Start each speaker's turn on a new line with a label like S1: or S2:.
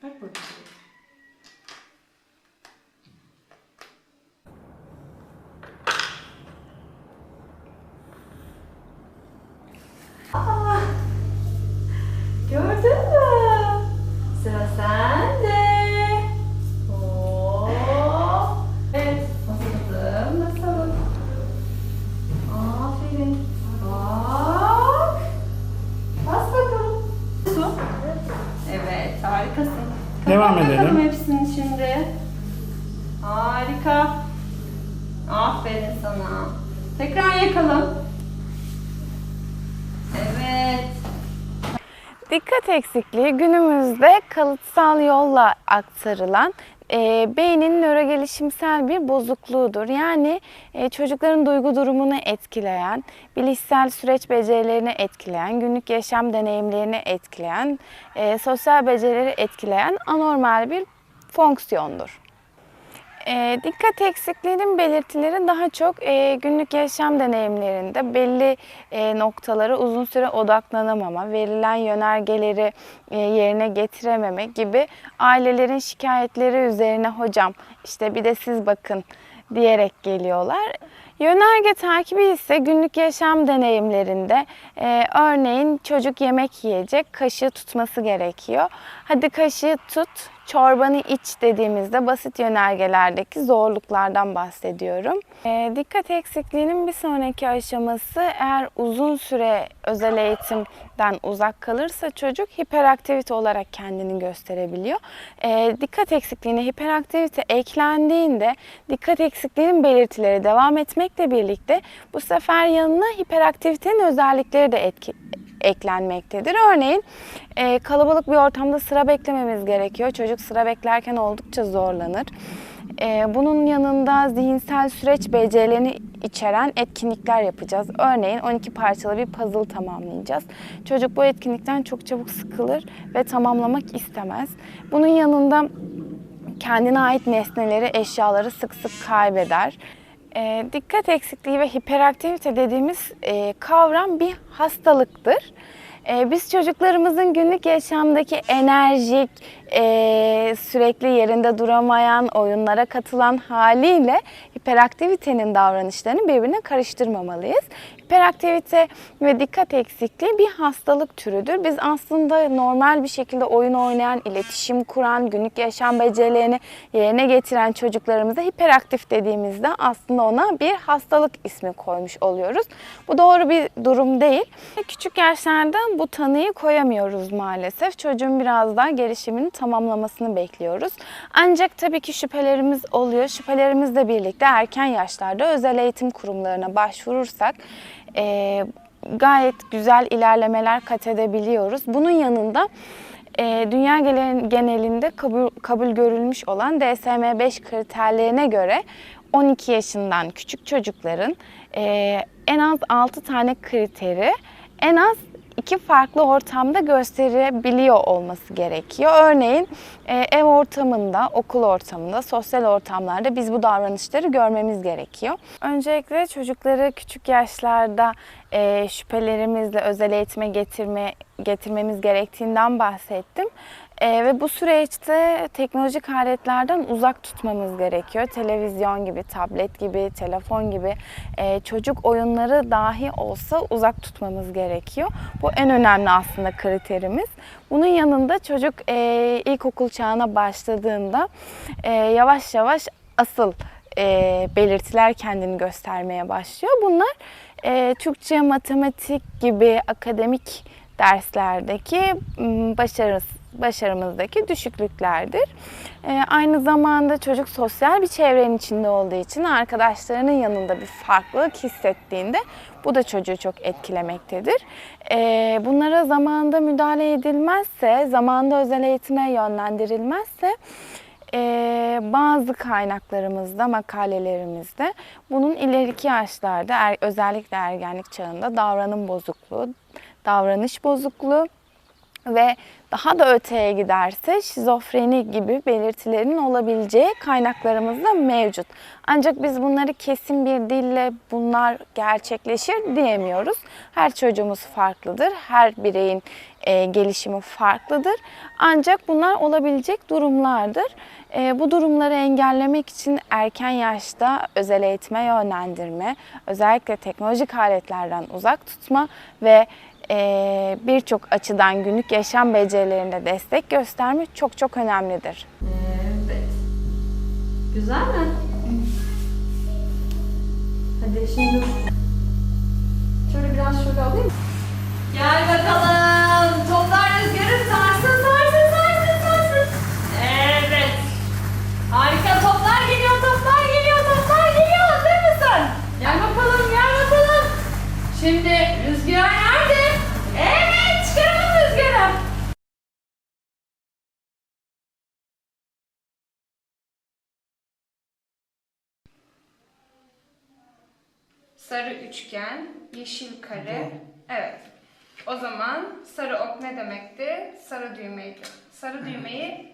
S1: That would.
S2: Devam
S1: bakalım
S2: edelim.
S1: hepsini şimdi. Harika. Aferin sana. Tekrar yakalım. Evet.
S3: Dikkat eksikliği günümüzde kalıtsal yolla aktarılan e, beynin nörogelişimsel bir bozukluğudur. Yani e, çocukların duygu durumunu etkileyen, bilişsel süreç becerilerini etkileyen, günlük yaşam deneyimlerini etkileyen, e, sosyal becerileri etkileyen anormal bir fonksiyondur. E, dikkat eksikliğinin belirtileri daha çok e, günlük yaşam deneyimlerinde belli e, noktalara uzun süre odaklanamama, verilen yönergeleri e, yerine getirememe gibi ailelerin şikayetleri üzerine hocam işte bir de siz bakın diyerek geliyorlar. Yönerge takibi ise günlük yaşam deneyimlerinde e, örneğin çocuk yemek yiyecek, kaşığı tutması gerekiyor. Hadi kaşığı tut, çorbanı iç dediğimizde basit yönergelerdeki zorluklardan bahsediyorum. E, dikkat eksikliğinin bir sonraki aşaması eğer uzun süre özel eğitimden uzak kalırsa çocuk hiperaktivite olarak kendini gösterebiliyor. E, dikkat eksikliğine hiperaktivite eklendiğinde dikkat eksikliğinin belirtileri devam etmekle birlikte bu sefer yanına hiperaktivitenin özellikleri de etki, eklenmektedir. Örneğin e, kalabalık bir ortamda sıra beklememiz gerekiyor. Çocuk sıra beklerken oldukça zorlanır. E, bunun yanında zihinsel süreç becerilerini içeren etkinlikler yapacağız. Örneğin 12 parçalı bir puzzle tamamlayacağız. Çocuk bu etkinlikten çok çabuk sıkılır ve tamamlamak istemez. Bunun yanında kendine ait nesneleri, eşyaları sık sık kaybeder. E, dikkat eksikliği ve hiperaktivite dediğimiz e, kavram bir hastalıktır. E, biz çocuklarımızın günlük yaşamdaki enerjik, e, sürekli yerinde duramayan, oyunlara katılan haliyle hiperaktivitenin davranışlarını birbirine karıştırmamalıyız. Hiperaktivite ve dikkat eksikliği bir hastalık türüdür. Biz aslında normal bir şekilde oyun oynayan, iletişim kuran, günlük yaşam becerilerini yerine getiren çocuklarımıza hiperaktif dediğimizde aslında ona bir hastalık ismi koymuş oluyoruz. Bu doğru bir durum değil. Küçük yaşlarda bu tanıyı koyamıyoruz maalesef. Çocuğun biraz daha gelişimini tamamlamasını bekliyoruz. Ancak tabii ki şüphelerimiz oluyor. Şüphelerimizle birlikte erken yaşlarda özel eğitim kurumlarına başvurursak e, gayet güzel ilerlemeler kat edebiliyoruz. Bunun yanında e, dünya genelinde kabul, kabul görülmüş olan DSM-5 kriterlerine göre 12 yaşından küçük çocukların e, en az 6 tane kriteri en az iki farklı ortamda gösterebiliyor olması gerekiyor. Örneğin e, ev ortamında, okul ortamında, sosyal ortamlarda biz bu davranışları görmemiz gerekiyor. Öncelikle çocukları küçük yaşlarda e, şüphelerimizle özel eğitime getirme getirmemiz gerektiğinden bahsettim. E, ve bu süreçte teknolojik aletlerden uzak tutmamız gerekiyor. Televizyon gibi, tablet gibi, telefon gibi e, çocuk oyunları dahi olsa uzak tutmamız gerekiyor. Bu en önemli aslında kriterimiz. Bunun yanında çocuk e, ilkokul çağına başladığında e, yavaş yavaş asıl e, belirtiler kendini göstermeye başlıyor. Bunlar e, Türkçe, matematik gibi akademik derslerdeki m, başarıs, başarımızdaki düşüklüklerdir. E, aynı zamanda çocuk sosyal bir çevrenin içinde olduğu için arkadaşlarının yanında bir farklılık hissettiğinde bu da çocuğu çok etkilemektedir. E, bunlara zamanında müdahale edilmezse, zamanında özel eğitime yönlendirilmezse ee, bazı kaynaklarımızda, makalelerimizde bunun ileriki yaşlarda er- özellikle ergenlik çağında davranım bozukluğu, davranış bozukluğu ve daha da öteye giderse şizofreni gibi belirtilerin olabileceği kaynaklarımız da mevcut. Ancak biz bunları kesin bir dille bunlar gerçekleşir diyemiyoruz. Her çocuğumuz farklıdır. Her bireyin e, gelişimi farklıdır. Ancak bunlar olabilecek durumlardır. E, bu durumları engellemek için erken yaşta özel eğitime yönlendirme, özellikle teknolojik aletlerden uzak tutma ve birçok açıdan günlük yaşam becerilerinde destek gösterme çok çok önemlidir.
S1: Evet. Güzel mi? Hadi şimdi şöyle biraz şöyle alayım. Gel bakalım. Toplar rüzgarı sarsın sarsın sarsın sarsın. Evet. Harika toplar geliyor toplar geliyor toplar geliyor. Hazır mısın? Gel bakalım gel bakalım. Şimdi rüzgar Sarı üçgen, yeşil kare. Evet. O zaman sarı ok ne demekti? Sarı düğmeydi. Sarı düğmeyi